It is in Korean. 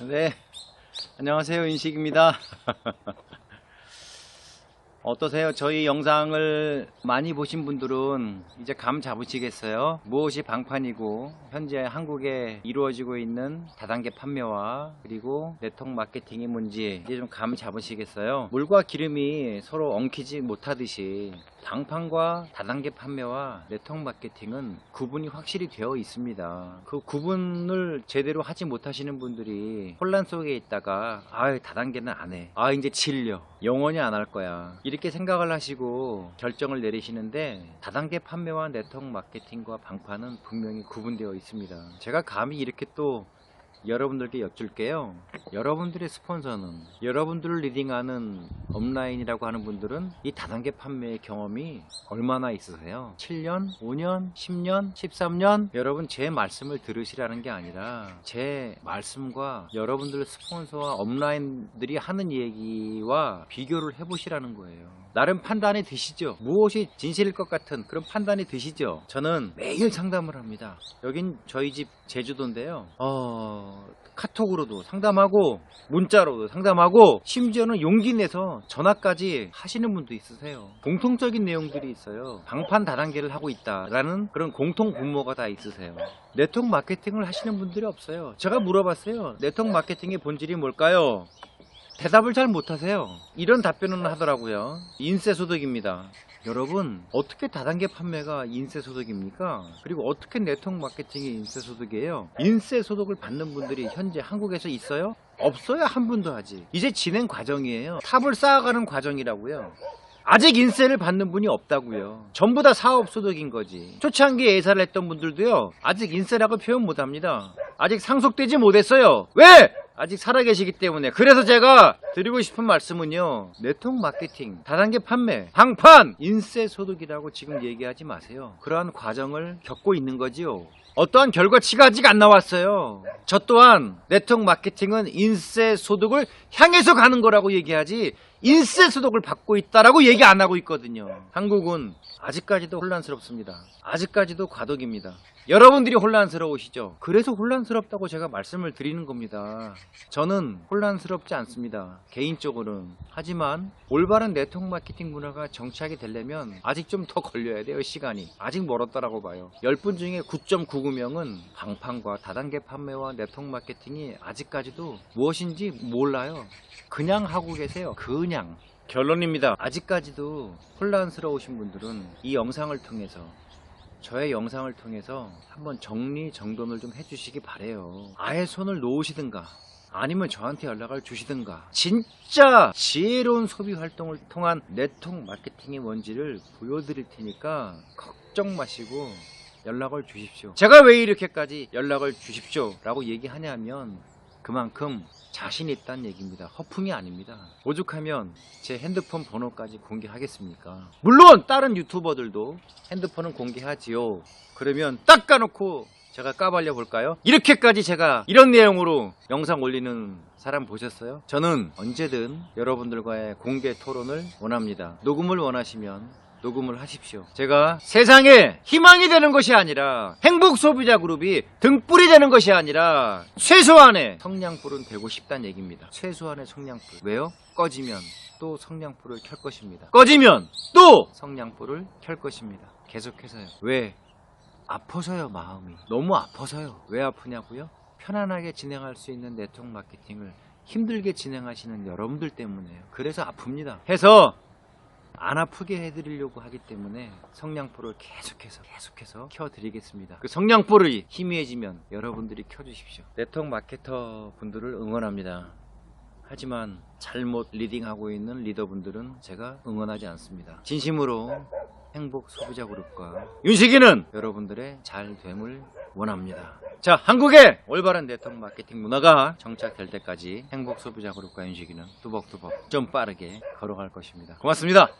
네, 안녕하세요. 인식입니다. 어떠세요? 저희 영상을 많이 보신 분들은 이제 감 잡으시겠어요? 무엇이 방판이고 현재 한국에 이루어지고 있는 다단계 판매와 그리고 네트워크 마케팅이 뭔지 이제 좀 감 잡으시겠어요? 물과 기름이 서로 엉키지 못하듯이 방판과 다단계 판매와 네트워크 마케팅은 구분이 확실히 되어 있습니다. 그 구분을 제대로 하지 못하시는 분들이 혼란 속에 있다가 아 다단계는 안 해. 아 이제 질려. 영원히 안 할 거야. 이렇게 생각을 하시고 결정을 내리시는데 다단계 판매와 네트워크 마케팅과 방판은 분명히 구분되어 있습니다. 제가 감히 이렇게 또 여러분들께 여쭐게요. 여러분들의 스폰서는 여러분들을 리딩하는 업라인이라고 하는 분들은 이 다단계 판매의 경험이 얼마나 있으세요? 7년, 5년, 10년, 13년? 여러분 제 말씀을 들으시라는 게 아니라 제 말씀과 여러분들 스폰서와 업라인들이 하는 얘기와 비교를 해보시라는 거예요. 나름 판단이 드시죠. 무엇이 진실일 것 같은 그런 판단이 드시죠. 저는 매일 상담을 합니다. 여긴 저희 집 제주도인데요. 어, 카톡으로도 상담하고 문자로도 상담하고 심지어는 용기 내서 전화까지 하시는 분도 있으세요. 공통적인 내용들이 있어요. 방판 다단계를 하고 있다라는 그런 공통 분모가 다 있으세요. 네트워크 마케팅을 하시는 분들이 없어요. 제가 물어봤어요. 네트워크 마케팅의 본질이 뭘까요? 대답을 잘 못하세요. 이런 답변은 하더라고요. 인쇄소득입니다. 여러분, 어떻게 다단계 판매가 인쇄소득입니까? 그리고 어떻게 네트워크 마케팅이 인쇄소득이에요? 인쇄소득을 받는 분들이 현재 한국에서 있어요? 없어요, 한 분도 아직. 이제 진행 과정이에요. 탑을 쌓아가는 과정이라고요. 아직 인세를 받는 분이 없다고요. 전부 다 사업 소득인 거지. 초창기 예사를 했던 분들도요. 아직 인세라고 표현 못 합니다. 아직 상속되지 못했어요. 왜? 아직 살아계시기 때문에. 그래서 제가 드리고 싶은 말씀은요. 네트워크 마케팅, 다단계 판매, 방판, 인세 소득이라고 지금 얘기하지 마세요. 그러한 과정을 겪고 있는 거지요. 어떠한 결과치가 아직 안 나왔어요. 저 또한 네트워크 마케팅은 인세 소득을 향해서 가는 거라고 얘기하지 인세 소득을 받고 있다라고 얘기 안 하고 있거든요. 한국은 아직까지도 혼란스럽습니다. 아직까지도 과도기입니다. 여러분들이 혼란스러우시죠? 그래서 혼란스럽다고 제가 말씀을 드리는 겁니다. 저는 혼란스럽지 않습니다. 개인적으로는. 하지만 올바른 네트워크 마케팅 문화가 정착이 되려면 아직 좀 더 걸려야 돼요, 시간이. 아직 멀었다라고 봐요. 10분 중에 9.99명은 방판과 다단계 판매와 네트워크 마케팅이 아직까지도 무엇인지 몰라요. 그냥 하고 계세요. 그냥. 결론입니다. 아직까지도 혼란스러우신 분들은 이 영상을 통해서 저의 영상을 통해서 한번 정리 정돈을 좀 해주시기 바래요. 아예 손을 놓으시든가 아니면 저한테 연락을 주시든가 진짜 지혜로운 소비 활동을 통한 네트워크 마케팅이 뭔지를 보여드릴 테니까 걱정 마시고 연락을 주십시오. 제가 왜 이렇게까지 연락을 주십시오 라고 얘기하냐면 그만큼 자신 있다는 얘기입니다. 허풍이 아닙니다. 오죽하면 제 핸드폰 번호까지 공개하겠습니까? 물론 다른 유튜버들도 핸드폰은 공개하지요. 그러면 딱 까놓고 제가 까발려 볼까요? 이렇게까지 제가 이런 내용으로 영상 올리는 사람 보셨어요? 저는 언제든 여러분들과의 공개 토론을 원합니다. 녹음을 원하시면 녹음을 하십시오. 제가 세상에 희망이 되는 것이 아니라 행복 소비자 그룹이 등불이 되는 것이 아니라 최소한의 성냥불은 되고 싶다는 얘기입니다. 최소한의 성냥불. 왜요? 꺼지면 또 성냥불을 켤 것입니다. 꺼지면 또 성냥불을 켤 것입니다. 계속해서요. 왜? 아파서요, 마음이. 너무 아파서요. 왜 아프냐고요? 편안하게 진행할 수 있는 네트워크 마케팅을 힘들게 진행하시는 여러분들 때문에요. 그래서 아픕니다. 해서 안 아프게 해드리려고 하기 때문에 성냥불을 계속해서 계속해서 켜드리겠습니다. 그 성냥불이 희미해지면 여러분들이 켜주십시오. 네트워크 마케터 분들을 응원합니다. 하지만 잘못 리딩하고 있는 리더분들은 제가 응원하지 않습니다. 진심으로 행복 소비자 그룹과 윤식이는 여러분들의 잘 됨을 원합니다. 자, 한국의 올바른 네트워크 마케팅 문화가 정착될 때까지 행복 소비자 그룹과 윤식이는 뚜벅뚜벅 좀 빠르게 걸어갈 것입니다. 고맙습니다.